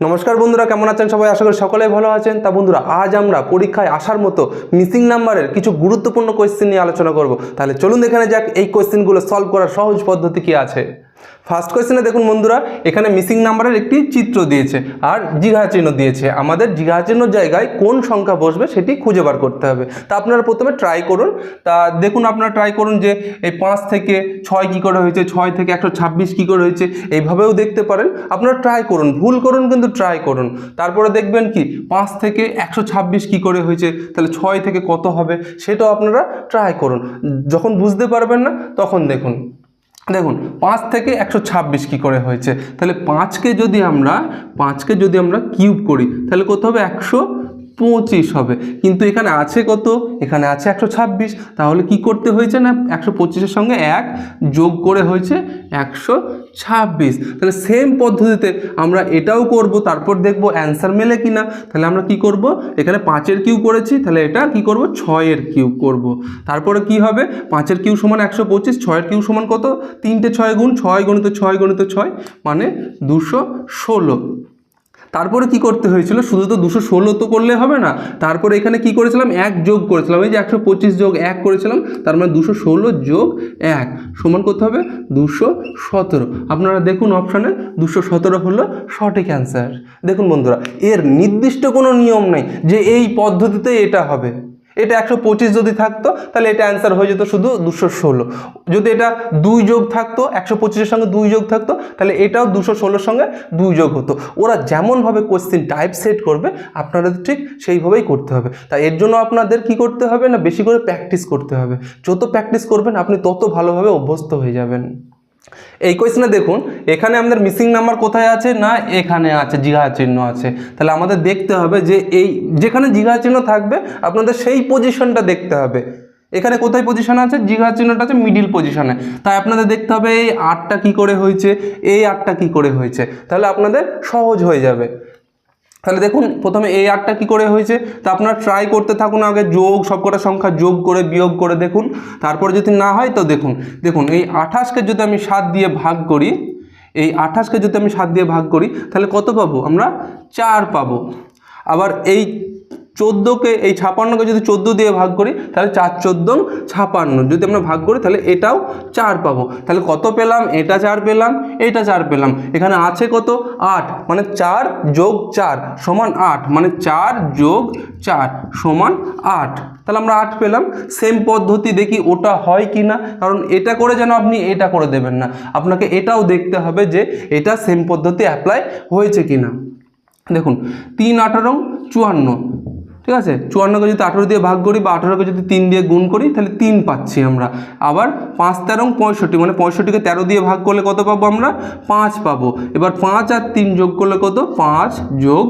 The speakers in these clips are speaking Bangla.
নমস্কার বন্ধুরা, কেমন আছেন সবাই? আশা করি সকলে ভালো আছেন। তা বন্ধুরা, আজ আমরা পরীক্ষায় আসার মতো মিসিং নাম্বারের কিছু গুরুত্বপূর্ণ কোয়েশ্চেন নিয়ে আলোচনা করব। তাহলে চলুন এখানে যাক, এই কোয়েশ্চেনগুলো সলভ করার সহজ পদ্ধতি কি আছে? ফার্স্ট কোয়েশ্চেনে দেখুন বন্ধুরা, এখানে মিসিং নাম্বারের একটি চিত্র দিয়েছে, আর জিঘা চিহ্ন দিয়েছে। আমাদের জিঘা চিহ্ন জায়গায় কোন সংখ্যা বসবে সেটি খুঁজে বার করতে হবে। তা আপনারা প্রথমে ট্রাই করুন। তা দেখুন আপনারা ট্রাই করুন যে, এই পাঁচ থেকে ছয় কী করে হয়েছে, ছয় থেকে একশো ছাব্বিশ কী করে হয়েছে, এইভাবেও দেখতে পারেন। আপনারা ট্রাই করুন, ভুল করুন কিন্তু ট্রাই করুন। তারপরে দেখবেন কি, পাঁচ থেকে একশো ছাব্বিশ কী করে হয়েছে, তাহলে ছয় থেকে কত হবে, সেটাও আপনারা ট্রাই করুন। যখন বুঝতে পারবেন না, তখন দেখুন। দেখুন, পাঁচ থেকে একশো ছাব্বিশ কী করে হয়েছে? তাহলে পাঁচকে যদি আমরা, পাঁচকে যদি আমরা কিউব করি, তাহলে কত হবে? একশো পঁচিশ হবে। কিন্তু এখানে আছে কত? এখানে আছে একশো ছাব্বিশ। তাহলে কি করতে হয়েছে না? একশো পঁচিশের সঙ্গে এক যোগ করে হয়েছে একশো ছাব্বিশ। তাহলে সেম পদ্ধতিতে আমরা এটাও করব, তারপর দেখব অ্যান্সার মেলে কি না তাহলে আমরা কি করব? এখানে পাঁচের কিউ করেছি, তাহলে এটা কি করব? ছয়ের কিউ করব। তারপরে কি হবে? পাঁচের কিউ সমান একশো পঁচিশ, ছয়ের কিউ সমান কত? তিনটে ছয় গুণ, ছয় গণিত ছয় গণিত ছয় মানে দুশো ষোলো। তারপরে কি করতে হয়েছিল? শুধু তো দুশো ষোলো তো করলে হবে না। তারপরে এখানে কি করেছিলাম? এক যোগ করেছিলাম। এই যে একশো পঁচিশ যোগ এক করেছিলাম, তার মানে দুশো ষোলো যোগ এক সমান করতে হবে দুশো সতেরো। আপনারা দেখুন অপশানে দুশো সতেরো হলো সঠিক অ্যান্সার দেখুন বন্ধুরা, এর নির্দিষ্ট কোনো নিয়ম নেই যে এই পদ্ধতিতে এটা হবে। এটা একশো পঁচিশ যদি থাকতো, তাহলে এটা অ্যান্সার হয়ে যেত শুধু দুশো ষোলো। যদি এটা দুই যোগ থাকতো, একশো পঁচিশের সঙ্গে দুই যোগ থাকতো, তাহলে এটাও দুশো ষোলোর সঙ্গে দুই যোগ হতো। ওরা যেমনভাবে কোশ্চেন টাইপ সেট করবে, আপনাদের ঠিক সেইভাবেই করতে হবে। তাই এর জন্য আপনাদের কি করতে হবে না, বেশি করে প্র্যাকটিস করতে হবে। যত প্র্যাকটিস করবেন, আপনি তত ভালোভাবে অভ্যস্ত হয়ে যাবেন। এই কোয়েশনে দেখুন, এখানে আমাদের মিসিং নাম্বার কোথায় আছে না এখানে আছে জিঘা চিহ্ন আছে? তাহলে আমাদের দেখতে হবে যে এই, যেখানে জিঘা চিহ্ন থাকবে, আপনাদের সেই পজিশনটা দেখতে হবে। এখানে কোথায় পজিশন আছে? জিঘা চিহ্নটা আছে মিডিল পজিশনে তাই আপনাদের দেখতে হবে এই আটটা কি করে হয়েছে, এই আটটা কি করে হয়েছে। তাহলে আপনাদের সহজ হয়ে যাবে। তাহলে দেখুন, প্রথমে এই আটটা কি করে হয়েছে? তা আপনারা ট্রাই করতে থাকুন আগে, যোগ, সবকটা সংখ্যা যোগ করে, বিয়োগ করে দেখুন। তারপরে যদি না হয়, তো দেখুন দেখুন, এই আঠাশকে যদি আমি সাত দিয়ে ভাগ করি, এই আঠাশকে যদি আমি সাত দিয়ে ভাগ করি, তাহলে কত পাবো? আমরা চার পাবো। আবার এই চোদ্দোকে, এই ছাপান্নকে যদি চোদ্দ দিয়ে ভাগ করি, তাহলে চার চোদ্দ ছাপান্ন। যদি আমরা ভাগ করি, তাহলে এটাও চার পাবো। তাহলে কত পেলাম? এটা চার পেলাম, এটা চার পেলাম। এখানে আছে কত? আট মানে চার যোগ চার সমান আট মানে চার যোগ চার সমান আট। তাহলে আমরা আট পেলাম। সেম পদ্ধতি দেখি ওটা হয় কি না? কারণ এটা করে যেন আপনি এটা করে দেবেন না। আপনাকে এটাও দেখতে হবে যে এটা সেম পদ্ধতি অ্যাপ্লাই হয়েছে কি না। দেখুন, তিন আঠারো, চুয়ান্ন। ঠিক আছে? চুয়ান্নকে যদি আঠেরো দিয়ে ভাগ করি বা আঠেরোকে যদি তিন দিয়ে গুণ করি, তাহলে তিন পাচ্ছি আমরা। আবার পাঁচ, তেরো, পঁয়ষট্টি মানে পঁয়ষট্টিকে তেরো দিয়ে ভাগ করলে কত পাবো আমরা? পাঁচ পাবো। এবার পাঁচ আর তিন যোগ করলে কত? পাঁচ যোগ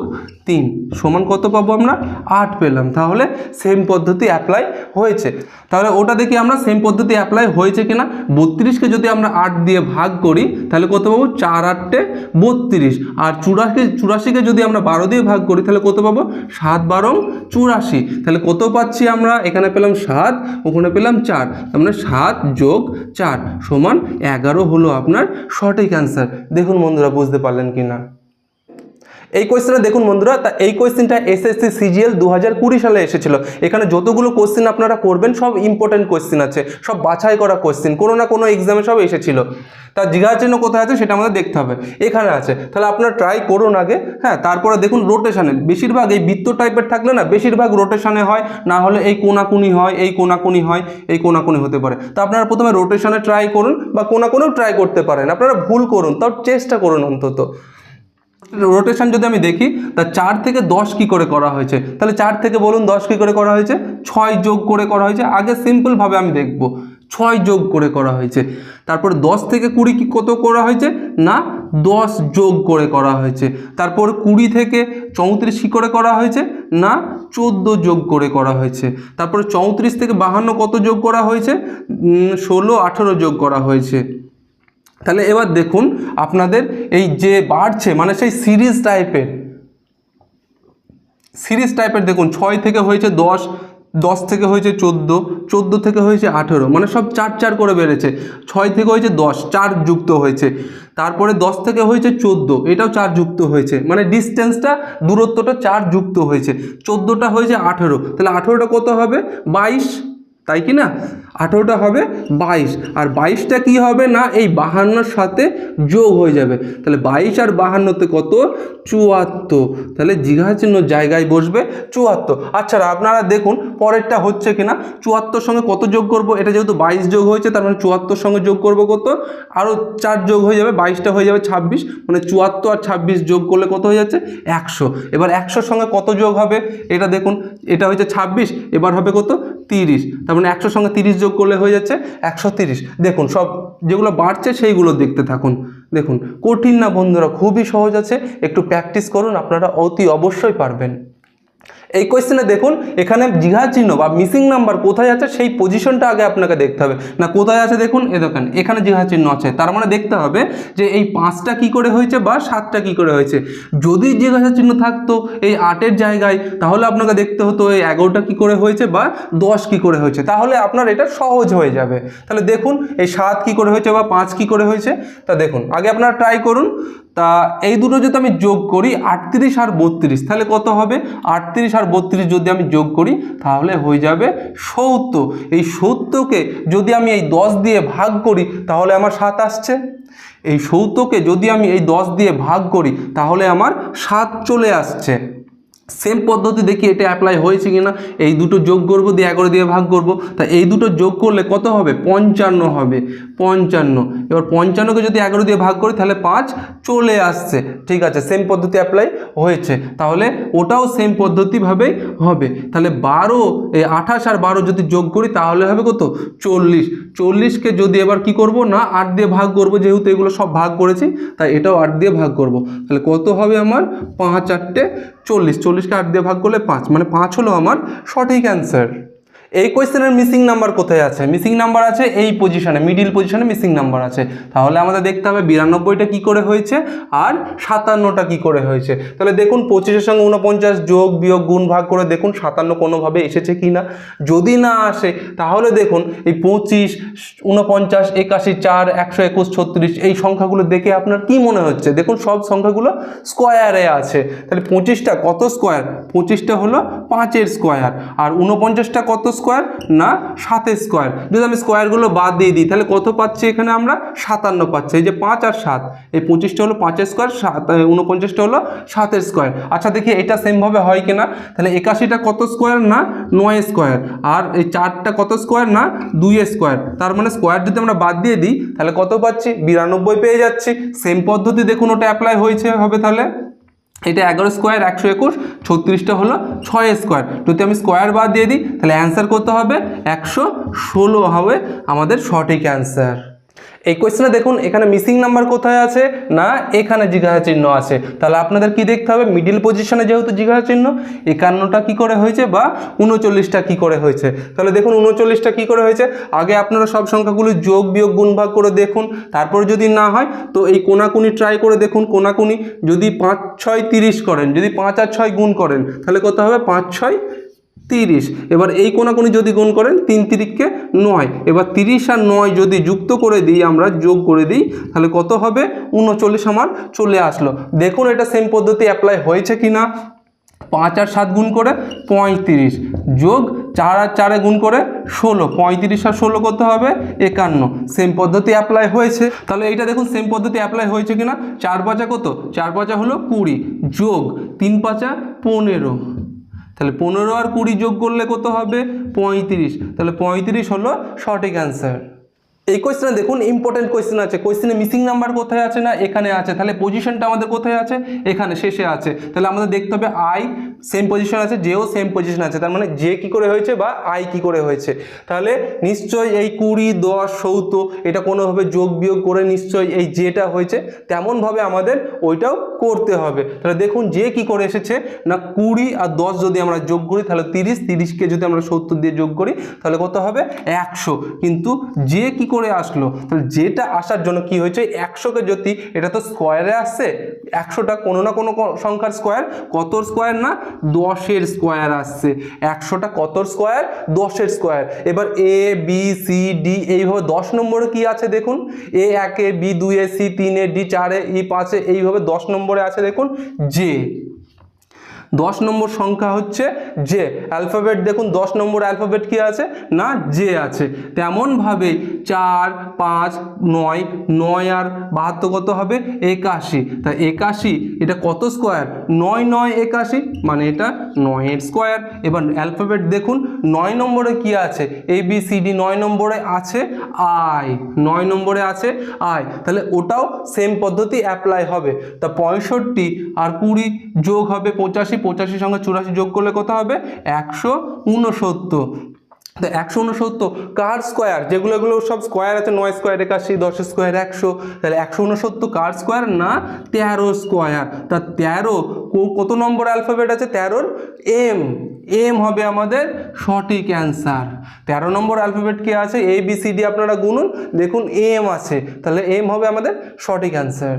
তিন সমান কত পাবো আমরা? আট পেলাম। তাহলে সেম পদ্ধতি অ্যাপ্লাই হয়েছে। তাহলে ওটা দেখি আমরা সেম পদ্ধতি অ্যাপ্লাই হয়েছে কিনা? বত্রিশকে যদি আমরা আট দিয়ে ভাগ করি, তাহলে কত পাবো? চার আটটে বত্রিশ। আর চুরাশি, চুরাশিকে যদি আমরা বারো দিয়ে ভাগ করি, তাহলে কত পাবো? সাত বারো চুরাশি। তাহলে কত পাচ্ছি আমরা? এখানে পেলাম সাত, ওখানে পেলাম চার। তার মানে সাত যোগ চার সমান এগারো হলো আপনার সঠিক অ্যান্সার দেখুন বন্ধুরা, বুঝতে পারলেন কি না এই কোয়েশ্চেনটা দেখুন বন্ধুরা, তা এই কোয়েশ্চেনটা এসএসসি সিজিএল দু হাজার কুড়ি সালে এসেছিল। এখানে যতগুলো কোয়েশ্চেন আপনারা করবেন, সব ইম্পর্টেন্ট কোয়েশ্চেন আছে। সব বাছাই করা কোয়েশ্চেন কোনো না কোনো এক্সামে সব এসেছিল। তার জিজ্ঞাসা চিহ্ন কোথায় আছে সেটা আমাদের দেখতে হবে। এখানে আছে। তাহলে আপনারা ট্রাই করুন আগে হ্যাঁ তারপরে দেখুন রোটেশানে বেশিরভাগ এই বৃত্ত টাইপের থাকলে না, বেশিরভাগ রোটেশানে হয়, না হলে এই কোনাকুনি হয়, এই কোনাকুনি হয়, এই কোনাকুনি হতে পারে। তো আপনারা প্রথমে রোটেশানে ট্রাই করুন বা কোনাকুনিও ট্রাই করতে পারেন। আপনারা ভুল করুন, তাও চেষ্টা করুন অন্তত। রোটেশন যদি আমি দেখি, তা চার থেকে দশ কি করে করা হয়েছে? তাহলে চার থেকে বলুন দশ কি করে করা হয়েছে? ছয় যোগ করে করা হয়েছে। আগে সিম্পলভাবে আমি দেখব। ছয় যোগ করে করা হয়েছে। তারপরে দশ থেকে কুড়ি কি কত করা হয়েছে? না, দশ যোগ করে করা হয়েছে। তারপর কুড়ি থেকে চৌত্রিশ কী করে করা হয়েছে? না, চোদ্দ যোগ করে করা হয়েছে। তারপরে চৌত্রিশ থেকে বাহান্ন কত যোগ করা হয়েছে? ষোলো, আঠেরো যোগ করা হয়েছে। তাহলে এবার দেখুন আপনাদের এই যে বাড়ছে মানে সেই সিরিজ টাইপের সিরিজ টাইপের দেখুন, ছয় থেকে হয়েছে দশ দশ থেকে হয়েছে চোদ্দ চোদ্দ থেকে হয়েছে আঠেরো মানে সব চার চার করে বেড়েছে। ছয় থেকে হয়েছে দশ, চার যুক্ত হয়েছে। তারপরে দশ থেকে হয়েছে চোদ্দ, এটাও চার যুক্ত হয়েছে। মানে ডিস্টেন্সটা, দূরত্বটা চার যুক্ত হয়েছে। চোদ্দোটা হয়েছে আঠেরো, তাহলে আঠেরোটা কত হবে? বাইশ তাই কি না? আঠেরোটা হবে বাইশ। আর বাইশটা কি হবে না? এই বাহান্নর সাথে যোগ হয়ে যাবে। তাহলে বাইশ আর বাহান্নতে কত? চুয়াত্তর। তাহলে চিহ্ন জায়গায় বসবে চুয়াত্তর। আচ্ছা আপনারা দেখুন, পরেরটা হচ্ছে কিনা চুয়াত্তর সঙ্গে কত যোগ করব? এটা যেহেতু বাইশ যোগ হয়েছে, তার মানে চুয়াত্তর সঙ্গে যোগ করব কত? আরও চার যোগ হয়ে যাবে, বাইশটা হয়ে যাবে ছাব্বিশ। মানে চুয়াত্তর আর ছাব্বিশ যোগ করলে কত হয়ে যাচ্ছে? একশো। এবার একশোর সঙ্গে কত যোগ হবে? এটা দেখুন, এটা হয়েছে ছাব্বিশ, এবার হবে কত? তিরিশ। তার মানে একশোর সঙ্গে তিরিশ যোগ করলে হয়ে যাচ্ছে একশো তিরিশ। দেখুন, সব যেগুলো বাড়ছে সেইগুলো দেখতে থাকুন। দেখুন, কঠিন না বন্ধুরা, খুবই সহজ আছে। একটু প্র্যাকটিস করুন, আপনারা অতি অবশ্যই পারবেন। এই কোয়েশ্চেনে দেখুন, এখানে জিঘা চিহ্ন বা মিসিং নাম্বার কোথায় আছে, সেই পজিশনটা আগে আপনাকে দেখতে হবে। না, কোথায় আছে দেখুন, এ দেখেন, এখানে জিঘা চিহ্ন আছে। তার মানে দেখতে হবে যে এই পাঁচটা কি করে হয়েছে বা সাতটা কি করে হয়েছে। যদি জিজ্ঞাসা চিহ্ন থাকতো এই আটের জায়গায়, তাহলে আপনাকে দেখতে হতো এই এগারোটা কি করে হয়েছে বা দশ কি করে হয়েছে। তাহলে আপনার এটা সহজ হয়ে যাবে। তাহলে দেখুন, এই সাত কি করে হয়েছে বা পাঁচ কি করে হয়েছে, তা দেখুন, আগে আপনারা ট্রাই করুন। তা এই দুটো যদি আমি যোগ করি, আটত্রিশ আর বত্রিশ, তাহলে কত হবে? আটত্রিশ আর বত্রিশ যদি আমি যোগ করি, তাহলে হয়ে যাবে সত্তর। এই সত্তরকে যদি আমি এই দশ দিয়ে ভাগ করি, তাহলে আমার সাত আসছে। এই সৌতকে যদি আমি এই দশ দিয়ে ভাগ করি, তাহলে আমার সাত চলে আসছে। সেম পদ্ধতি দেখি এটা অ্যাপ্লাই হয়েছে কি না এই দুটো যোগ করব, দিয়ে এগারো দিয়ে ভাগ করব। তা এই দুটো যোগ করলে কত হবে? পঞ্চান্ন হবে। পঞ্চান্ন। এবার পঞ্চান্নকে যদি এগারো দিয়ে ভাগ করি, তাহলে পাঁচ চলে আসছে। ঠিক আছে সেম পদ্ধতি অ্যাপ্লাই হয়েছে। তাহলে ওটাও সেম পদ্ধতিভাবেই হবে। তাহলে বারো, এই আঠাশ আর বারো যদি যোগ করি, তাহলে হবে কত? চল্লিশ। চল্লিশকে যদি এবার কি করব? না, আট দিয়ে ভাগ করব, যেহেতু এগুলো সব ভাগ করেছি, তাই এটাও আট দিয়ে ভাগ করব। তাহলে কত হবে আমার? পাঁচ আটটে চল্লিশ চল্লিশকে আট দিয়ে ভাগ করলে পাঁচ মানে পাঁচ হলো আমার সঠিক অ্যান্সার এই কোয়েশ্চেনের মিসিং নাম্বার কোথায় আছে? মিসিং নাম্বার আছে এই পজিশনে মিডিল পজিশনে মিসিং নাম্বার আছে। তাহলে আমাদের দেখতে হবে বিরানব্বইটা কি করে হয়েছে আর সাতান্নটা কি করে হয়েছে। তাহলে দেখুন পঁচিশের সঙ্গে উনপঞ্চাশ যোগ বিয়োগ গুণ ভাগ করে দেখুন সাতান্ন কোনোভাবে এসেছে কি না যদি না আসে, তাহলে দেখুন এই পঁচিশ উনপঞ্চাশ একাশি, চার, একশো একুশ, ছত্রিশ এই সংখ্যাগুলো দেখে আপনার কি মনে হচ্ছে? দেখুন সব সংখ্যাগুলো স্কোয়ারে আছে। তাহলে পঁচিশটা কত স্কোয়ার পঁচিশটা হলো পাঁচের স্কোয়ার আর উনপঞ্চাশটা কত স্কোয়ার না সাতের স্কোয়ার যদি আমি স্কোয়ারগুলো বাদ দিয়ে দিই, তাহলে কত পাচ্ছি এখানে আমরা? সাতান্ন পাচ্ছি। এই যে পাঁচ আর সাত, এই পঁচিশটা হলো পাঁচের স্কোয়ার সাত উনপঞ্চাশটা হলো সাতের স্কোয়ার আচ্ছা দেখি এটা সেমভাবে হয় কিনা? তাহলে একাশিটা কত স্কোয়ার না? নয় স্কোয়ার আর এই চারটা কত স্কোয়ার না? দুই স্কোয়ার তার মানে স্কোয়ার যদি আমরা বাদ দিয়ে দিই, তাহলে কত পাচ্ছি? বিরানব্বই পেয়ে যাচ্ছি। সেম পদ্ধতি দেখুন, ওটা অ্যাপ্লাই হয়েছে, হবে তাহলে? এটা এগারো স্কোয়ার একশো একুশ, ছত্রিশটা হলো ছয় স্কোয়ার যদি আমি স্কোয়ার বাদ দিয়ে দিই, তাহলে অ্যান্সার করতে হবে, একশো ষোলো হবে আমাদের সঠিক অ্যান্সার এই কোয়েশ্চেনে দেখুন, এখানে মিসিং নাম্বার কোথায় আছে? না, এখানে জিজ্ঞাসা চিহ্ন আছে। তাহলে আপনাদের কি দেখতে হবে? মিডিল পজিশনে যেহেতু জিজ্ঞাসা চিহ্ন, একান্নটা কি করে হয়েছে বা উনচল্লিশটা কি করে হয়েছে? তাহলে দেখুন, উনচল্লিশটা কি করে হয়েছে? আগে আপনারা সব সংখ্যাগুলো যোগ, বিয়োগ, গুণ, ভাগ করে দেখুন। তারপর যদি না হয়, তো এই কোনাকুনি ট্রাই করে দেখুন। কোনাকুনি যদি পাঁচ, ছয়, তিরিশ করেন, যদি পাঁচ আর ছয় গুণ করেন, তাহলে কত হবে? পাঁচ, ছয় তিরিশ। এবার এই কোনাকুনি যদি গুণ করেন, তিন তিরিখকে নয়। এবার তিরিশ আর নয় যদি যুক্ত করে দিই আমরা, যোগ করে দিই, তাহলে কত হবে? উনচল্লিশ আমার চলে আসলো। দেখুন এটা সেম পদ্ধতি অ্যাপ্লাই হয়েছে কি না পাঁচ আর সাত গুণ করে পঁয়ত্রিশ। যোগ চার আর চারে গুণ করে ষোলো। পঁয়ত্রিশ আর ষোলো করতে হবে? একান্ন। সেম পদ্ধতি অ্যাপ্লাই হয়েছে। তাহলে এইটা দেখুন সেম পদ্ধতি অ্যাপ্লাই হয়েছে কিনা? চার পাঁচা কত? চার পাঁচা হলো কুড়ি। যোগ তিন পাঁচা পনেরো। তাহলে পনেরো আর কুড়ি যোগ করলে কত হবে? পঁয়ত্রিশ। তাহলে পঁয়ত্রিশ হলো সঠিক অ্যান্সার এই কোয়েশ্চেনে দেখুন ইম্পর্টেন্ট কোয়েশ্চেন আছে। কোয়েশ্চেনে মিসিং নাম্বার কোথায় আছে না? এখানে আছে। তাহলে পজিশনটা আমাদের কোথায় আছে? এখানে, শেষে আছে। তাহলে আমাদের দেখতে হবে আই সেম পজিশন আছে যেও সেম পজিশন আছে, তার মানে যে কি করে হয়েছে বা আই কি করে হয়েছে। তাহলে নিশ্চয়ই এই কুড়ি, দশ সৌত এটা কোনোভাবে যোগ বিয়োগ করে নিশ্চয়ই এই যেটা হয়েছে, তেমনভাবে আমাদের ওইটাও করতে হবে। তাহলে দেখুন যে কি করে এসেছে, না কুড়ি আর দশ যদি আমরা যোগ করি, তাহলে তিরিশ, তিরিশকে যদি আমরা সত্তর দিয়ে যোগ করি, তাহলে কত হবে? একশো। কিন্তু যে কি করে আসলো, তাহলে যেটা আসার জন্য কি হয়েছে, একশোকে যদি, এটা তো স্কোয়ারে আসছে, একশোটা কোনো না কোনো সংখ্যার স্কোয়ার কত স্কোয়ার না দশের স্কোয়ার আসছে। একশোটা কত স্কোয়ার? দশের স্কোয়ার। এবার এ বি সি ডি এইভাবে দশ নম্বরে কি আছে দেখুন? এ একে বি দুয়ে সি তিনে ডি চারে ই পাঁচে, এইভাবে দশ নম্বরে আছে দেখুন। জে দশ নম্বর সংখ্যা হচ্ছে জে অ্যালফাবেট দেখুন, দশ নম্বর অ্যালফাবেট কি আছে? না জে আছে। তেমনভাবে চার, পাঁচ, নয় নয় আর বাহাত্তর কত হবে? একাশি। তা একাশি, এটা কত স্কোয়ার নয় নয়, একাশি মানে এটা নয়ের স্কোয়ার এবার অ্যালফাবেট দেখুন, নয় নম্বরে কি আছে? এ বি সি ডি নয় নম্বরে আছে আই নয় নম্বরে আছে আই তাহলে ওটাও সেম পদ্ধতি অ্যাপ্লাই হবে। তা পঁয়ষট্টি আর কুড়ি যোগ হবে পঁচাশি পঁচাশির সঙ্গে চুরাশি যোগ করলে কত হবে? একশো উনসত্তর। তো একশো উনসত্তর কার স্কোয়ার যেগুলো, এগুলো সব স্কোয়ার আছে, নয় স্কোয়ার একাশি, দশ স্কোয়ার একশো। তাহলে একশো উনসত্তর কার স্কোয়ার না তেরো স্কোয়ার তা তেরো কত নম্বর অ্যালফাবেট আছে? তেরোর এম এম হবে আমাদের সঠিক অ্যান্সার তেরো নম্বর অ্যালফাবেট কি আছে? এ বি সি ডি আপনারা গুনুন, দেখুন এম আছে। তাহলে এম হবে আমাদের সঠিক অ্যান্সার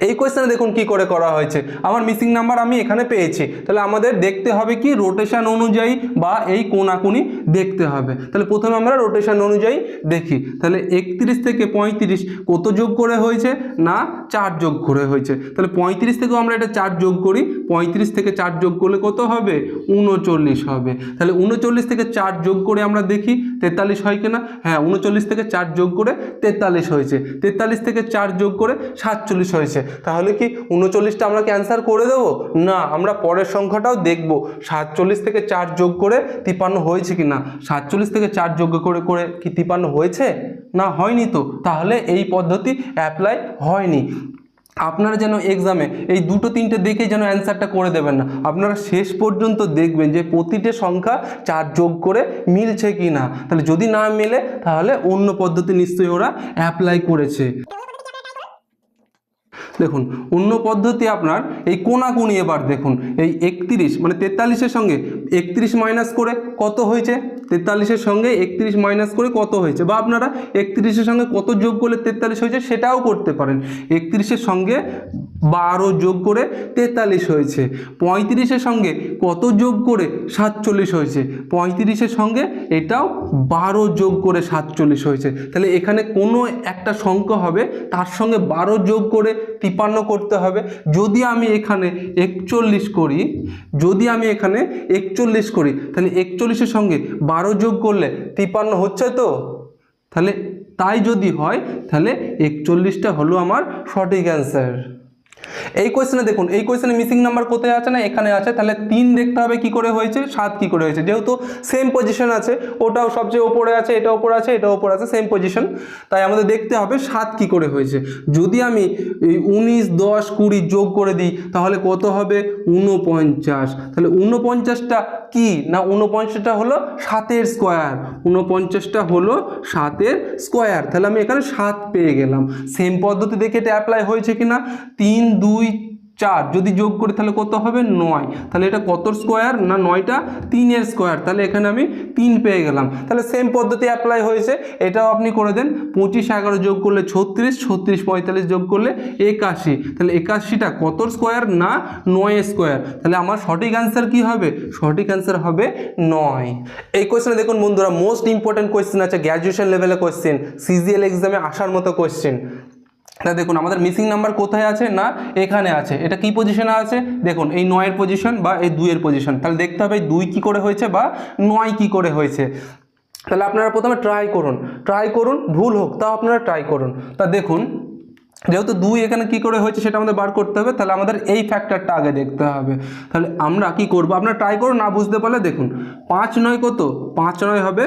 এই কোয়েশ্চেনে দেখুন কি করে করা হয়েছে। আমার মিসিং নাম্বার আমি এখানে পেয়েছি। তাহলে আমাদের দেখতে হবে কি রোটেশন অনুযায়ী বা এই কোনাকুনি দেখতে হবে। তাহলে প্রথমে আমরা রোটেশন অনুযায়ী দেখি। তাহলে একত্রিশ থেকে পঁয়ত্রিশ কত যোগ করে হয়েছে? না, চার যোগ করে হয়েছে। তাহলে পঁয়ত্রিশ থেকেও আমরা এটা চার যোগ করি। পঁয়ত্রিশ থেকে চার যোগ করলে কত হবে? উনচল্লিশ হবে। তাহলে উনচল্লিশ থেকে চার যোগ করে আমরা দেখি, তেতাল্লিশ হয় কিনা? হ্যাঁ উনচল্লিশ থেকে চার যোগ করে তেতাল্লিশ হয়েছে। তেতাল্লিশ থেকে চার যোগ করে সাতচল্লিশ হয়েছে। তাহলে কি উনচল্লিশটা আমরা ক্যান্সার করে দেবো? না, আমরা পরের সংখ্যাটাও দেখব। সাতচল্লিশ থেকে চার যোগ করে তিপান্ন হয়েছে কি না? সাতচল্লিশ থেকে চার যোগ করে করে কি তিপান্ন হয়েছে? না, হয়নি তো। তাহলে এই পদ্ধতি অ্যাপ্লাই হয়নি। আপনারা যেন এক্সামে এই দুটো তিনটে দেখেই যেন অ্যান্সারটা করে দেবেন না। আপনারা শেষ পর্যন্ত দেখবেন যে প্রতিটি সংখ্যা চার যোগ করে মিলছে কি না। তাহলে যদি না মেলে, তাহলে অন্য পদ্ধতি নিশ্চয়ই ওরা অ্যাপ্লাই করেছে। দেখুন, অন্য পদ্ধতি আপনার, এই কোনাকুনি এবার দেখুন, এই একত্রিশ মানে তেতাল্লিশের সঙ্গে একত্রিশ মাইনাস করে কত হয়েছে? তেতাল্লিশের সঙ্গে একত্রিশ মাইনাস করে কত হয়েছে? বা আপনারা একত্রিশের সঙ্গে কত যোগ করলে তেতাল্লিশ হয়েছে? সেটাও করতে পারেন। একত্রিশের সঙ্গে বারো যোগ করে তেতাল্লিশ হয়েছে। পঁয়ত্রিশের সঙ্গে কত যোগ করে সাতচল্লিশ হয়েছে? পঁয়ত্রিশের সঙ্গে এটাও বারো যোগ করে সাতচল্লিশ হয়েছে। তাহলে এখানে কোনো একটা সংখ্যা হবে, তার সঙ্গে বারো যোগ করে তিপান্ন করতে হবে। যদি আমি এখানে একচল্লিশ করি, যদি আমি এখানে একচল্লিশ করি, তাহলে একচল্লিশের সঙ্গে বারো যোগ করলে তিপান্ন হচ্ছে তো? তাহলে তাই যদি হয়, তাহলে একচল্লিশটা হলো আমার সঠিক অ্যান্সার এই কোয়েশ্চেনে দেখুন, এই কোয়েশ্চেনে মিসিং নাম্বার কোথায় আছে না, এখানে আছে। তাহলে তিন দেখতে হবে কি করে হয়েছে, সাত কি করে হয়েছে। যেহেতু সেম পজিশন আছে, ওটাও সবচেয়ে ওপরে আছে এটা ওপরে আছে এটা ওপরে আছে সেম পজিশন তাই আমাদের দেখতে হবে সাত কি করে হয়েছে। যদি আমি এই উনিশ, দশ, কুড়ি যোগ করে দিই, তাহলে কত হবে? উনপঞ্চাশ তাহলে উনপঞ্চাশটা কি? না উনপঞ্চাশটা হলো সাতের স্কোয়ার উনপঞ্চাশটা হলো সাতের স্কোয়ার তাহলে আমি এখানে সাত পেয়ে গেলাম। সেম পদ্ধতি দেখে এটা অ্যাপ্লাই হয়েছে কিনা? তিন দুই চার। যদি যোগ করি তাহলে কত হবে? নয়। তাহলে এটা কত স্কোয়ার না নয়টা? তিনের স্কোয়ার তাহলে এখানে আমি তিন পেয়ে গেলাম। তাহলে সেম পদ্ধতি অ্যাপ্লাই হয়েছে। এটাও আপনি করে দেন। পঁচিশ এগারো যোগ করলে ছত্রিশ ছত্রিশ পঁয়তাল্লিশ যোগ করলে একাশি। তাহলে একাশিটা কত স্কোয়ার না নয় স্কোয়ার তাহলে আমার সঠিক অ্যান্সার কি হবে? সঠিক অ্যান্সার হবে নয়। এই কোয়েশ্চেনে দেখুন বন্ধুরা মোস্ট ইম্পর্ট্যান্ট কোয়েশ্চেন আছে গ্র্যাজুয়েশন লেভেলে কোয়েশ্চেন সিজিএল এক্সামে আসার মতো কোয়েশ্চেন এটা দেখুন, আমাদের মিসিং নাম্বার কোথায় আছে না এখানে আছে? এটা কি পজিশনে আছে? দেখুন, এই নয়ের পজিশন বা এই দুইয়ের পজিশন তাহলে দেখতে হবে দুই কি করে হয়েছে বা নয় কি করে হয়েছে। তাহলে আপনারা প্রথমে ট্রাই করুন। ট্রাই করুন, ভুল হোক, তাও আপনারা ট্রাই করুন। তা দেখুন, যেহেতু দুই এখানে কি করে হয়েছে সেটা আমাদের বার করতে হবে, তাহলে আমাদের এই ফ্যাক্টরটা আগে দেখতে হবে। তাহলে আমরা কি করব? আপনারা ট্রাই করুন, না বুঝতে পারলে দেখুন, পাঁচ নয় কত? পাঁচ নয় হবে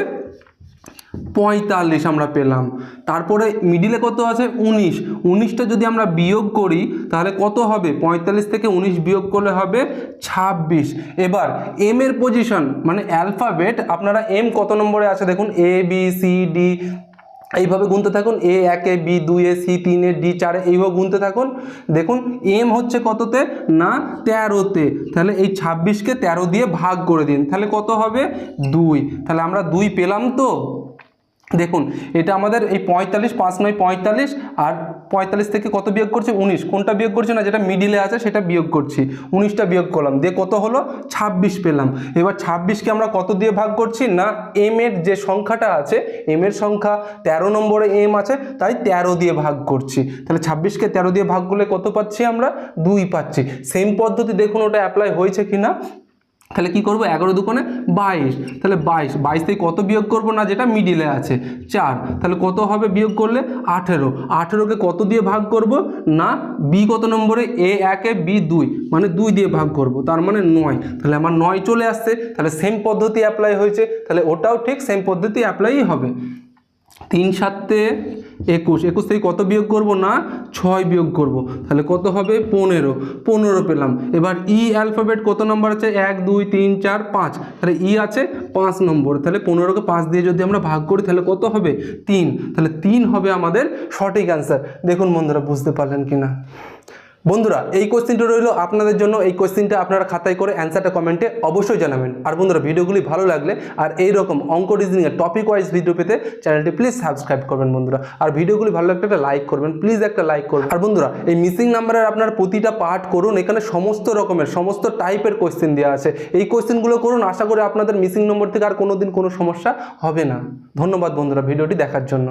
পঁয়তাল্লিশ আমরা পেলাম। তারপরে মিডিলে কত আছে? উনিশ। উনিশটা যদি আমরা বিয়োগ করি, তাহলে কত হবে? পঁয়তাল্লিশ থেকে উনিশ বিয়োগ করলে হবে ছাব্বিশ। এবার এম এর পজিশন মানে অ্যালফাবেট আপনারা এম কত নম্বরে আছে দেখুন? এ বি সি ডি এইভাবে গুনতে থাকুন। এ একে বি দুয়ে সি তিনে ডি চারে এইভাবে গুনতে থাকুন। দেখুন এম হচ্ছে কততে? না, তেরোতে। তাহলে এই ছাব্বিশকে তেরো দিয়ে ভাগ করে দিন। তাহলে কত হবে? দুই। তাহলে আমরা দুই পেলাম তো? দেখুন, এটা আমাদের এই পঁয়তাল্লিশ, পাঁচ নয়, পঁয়তাল্লিশ আর পঁয়তাল্লিশ থেকে কত বিয়োগ করছি? উনিশ। কোনটা বিয়োগ করছি না? যেটা মিডিলে আছে, সেটা বিয়োগ করছি। উনিশটা বিয়োগ করলাম। দিয়ে কত হলো? ছাব্বিশ পেলাম। এবার ছাব্বিশকে আমরা কত দিয়ে ভাগ করছি? না এম এর যে সংখ্যাটা আছে এম এর সংখ্যা তেরো নম্বরে এম আছে, তাই তেরো দিয়ে ভাগ করছি। তাহলে ছাব্বিশকে তেরো দিয়ে ভাগ করলে কত পাচ্ছি আমরা? দুই পাচ্ছি। সেম পদ্ধতি দেখুন, ওটা অ্যাপ্লাই হয়েছে কি না তাহলে কি করব? এগারো দুকোণে বাইশ। তাহলে বাইশ বাইশ থেকে কত বিয়োগ করব না যেটা মিডিলে আছে? চার। তাহলে কত হবে বিয়োগ করলে? আঠেরো। আঠেরোকে কত দিয়ে ভাগ করব? না বি কত নম্বরে? এ একে বি দুই। মানে দুই দিয়ে ভাগ করব, তার মানে নয়। তাহলে আমার নয় চলে আসছে। তাহলে সেম পদ্ধতি অ্যাপ্লাই হয়েছে। তাহলে ওটাও ঠিক সেম পদ্ধতি অ্যাপ্লাই হবে। তিন সাতে একুশ একুশ থেকে কত বিয়োগ করব না? ছয় বিয়োগ করব। তাহলে কত হবে? পনেরো। পনেরো পেলাম। এবার ই অ্যালফাবেট কত নম্বর আছে? এক, দুই, তিন, চার, পাঁচ। তাহলে ই আছে পাঁচ নম্বর তাহলে পনেরোকে পাঁচ দিয়ে যদি আমরা ভাগ করি, তাহলে কত হবে? তিন। তাহলে তিন হবে আমাদের সঠিক অ্যান্সার দেখুন বন্ধুরা, বুঝতে পারলেন কি না বন্ধুরা, এই কোশ্চেনটা রইল আপনাদের জন্য। এই কোশ্চেনটা আপনারা খাতায় করে অ্যান্সারটা কমেন্টে অবশ্যই জানাবেন। আর বন্ধুরা, ভিডিওগুলি ভালো লাগলে আর এই রকম অঙ্ক রিজনিংয়ের টপিক ওয়াইজ ভিডিও পেতে চ্যানেলটি প্লিজ সাবস্ক্রাইব করবেন বন্ধুরা। আর ভিডিওগুলি ভালো লাগলে একটা লাইক করবেন প্লিজ একটা লাইক করবেন। আর বন্ধুরা, এই মিসিং নাম্বারের আপনার প্রতিটা পার্ট করুন, এখানে সমস্ত রকমের, সমস্ত টাইপের কোশ্চেন দেওয়া আছে। এই কোশ্চেনগুলো করুন, আশা করি আপনাদের মিসিং নম্বর থেকে আর কোনোদিন কোনো সমস্যা হবে না। ধন্যবাদ বন্ধুরা, ভিডিওটি দেখার জন্য।